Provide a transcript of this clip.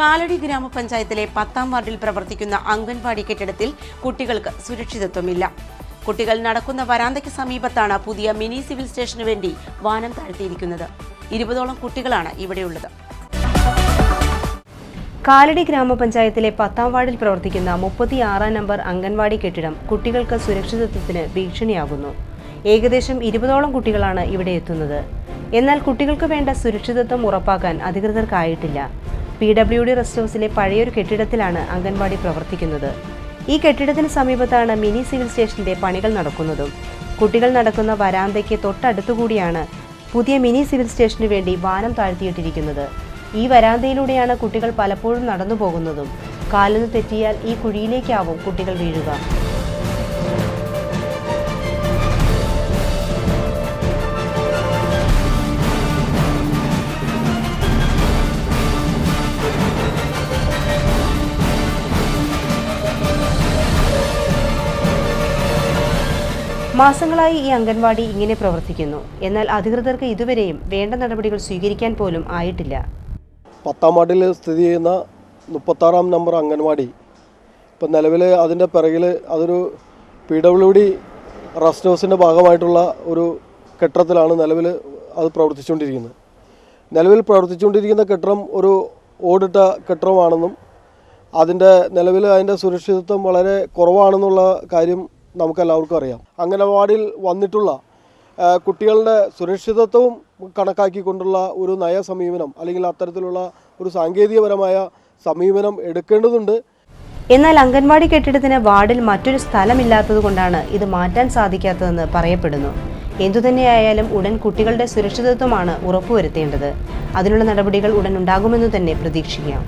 കാലടി ഗ്രാമപഞ്ചായത്തിലെ പത്താം വാർഡിൽ പ്രവർത്തിക്കുന്ന അംഗൻവാടി കെട്ടിടത്തിൽ കുട്ടികൾക്ക് സുരക്ഷിതത്വമില്ല. കുട്ടികൾ നടക്കുന്ന വരാന്തയ്ക്ക് സമീപത്താണ് പുതിയ മിനി സിവിൽ സ്റ്റേഷനു വേണ്ടി വാനം താഴ്ത്തിയിരിക്കുന്നത്. ഇരുപതോളം കുട്ടികളാണ് ഇവിടെയുള്ളത്. കാലടി ഗ്രാമപഞ്ചായത്തിലെ പത്താം വാർഡിൽ പ്രവർത്തിക്കുന്ന മുപ്പത്തിയാറാം നമ്പർ അംഗൻവാടി കെട്ടിടം കുട്ടികൾക്ക് സുരക്ഷിതത്വത്തിന് ഭീഷണിയാകുന്നു. ഏകദേശം ഇരുപതോളം കുട്ടികളാണ് ഇവിടെ എത്തുന്നത്. എന്നാൽ കുട്ടികൾക്ക് വേണ്ട സുരക്ഷിതത്വം ഉറപ്പാക്കാൻ അധികൃതർക്കായിട്ടില്ല. പി ഡബ്ല്യു ഡി റെസ്റ്റ് ഹൗസിലെ പഴയൊരു കെട്ടിടത്തിലാണ് അംഗൻവാടി പ്രവർത്തിക്കുന്നത്. ഈ കെട്ടിടത്തിന് സമീപത്താണ് മിനി സിവിൽ സ്റ്റേഷന്റെ പണികൾ നടക്കുന്നതും. കുട്ടികൾ നടക്കുന്ന വരാന്തയ്ക്ക് തൊട്ടടുത്തുകൂടിയാണ് പുതിയ മിനി സിവിൽ സ്റ്റേഷനു വേണ്ടി വാനം താഴ്ത്തിയിട്ടിരിക്കുന്നത്. ഈ വരാന്തയിലൂടെയാണ് കുട്ടികൾ പലപ്പോഴും നടന്നു പോകുന്നതും കാലിന് തെറ്റിയാൽ ഈ കുഴിയിലേക്കാവും കുട്ടികൾ വീഴുക. മാസങ്ങളായി ഈ അംഗൻവാടി ഇങ്ങനെ പ്രവർത്തിക്കുന്നു. എന്നാൽ അധികൃതർക്ക് ഇതുവരെയും വേണ്ട നടപടികൾ സ്വീകരിക്കാൻ പോലും ആയിട്ടില്ല. പത്താം വാർഡിൽ സ്ഥിതി ചെയ്യുന്ന മുപ്പത്താറാം നമ്പർ അംഗൻവാടി. ഇപ്പം നിലവിൽ അതിന്റെ പിറകിൽ അതൊരു പി ഡബ്ല്യു ഡി റെസ്റ്റ് ഹൗസിന്റെ ഭാഗമായിട്ടുള്ള ഒരു കെട്ടിടത്തിലാണ് നിലവിൽ അത് പ്രവർത്തിച്ചുകൊണ്ടിരിക്കുന്നത്. നിലവിൽ പ്രവർത്തിച്ചുകൊണ്ടിരിക്കുന്ന കെട്ടിടം ഒരു ഓടിട്ട കെട്ടിടമാണെന്നും അതിന്റെ നിലവിൽ അതിന്റെ സുരക്ഷിതത്വം വളരെ കുറവാണെന്നുള്ള കാര്യം നമുക്കെല്ലാവർക്കും അറിയാം. അംഗനവാടിയിൽ വന്നിട്ടുള്ള കുട്ടികളുടെ സുരക്ഷിതത്വവും കണക്കാക്കിക്കൊണ്ടുള്ള ഒരു നയ സമീപനം അല്ലെങ്കിൽ അത്തരത്തിലുള്ള ഒരു സാങ്കേതികപരമായ സമീപനം എടുക്കേണ്ടതുണ്ട്. എന്നാൽ അംഗൻവാടി കെട്ടിടത്തിന് വാർഡിൽ മറ്റൊരു സ്ഥലമില്ലാത്തതുകൊണ്ടാണ് ഇത് മാറ്റാൻ സാധിക്കാത്തതെന്ന് പറയപ്പെടുന്നു. എന്തുതന്നെയായാലും ഉടൻ കുട്ടികളുടെ സുരക്ഷിതത്വമാണ് ഉറപ്പുവരുത്തേണ്ടത്. അതിനുള്ള നടപടികൾ ഉടൻ ഉണ്ടാകുമെന്ന് തന്നെ പ്രതീക്ഷിക്കാം.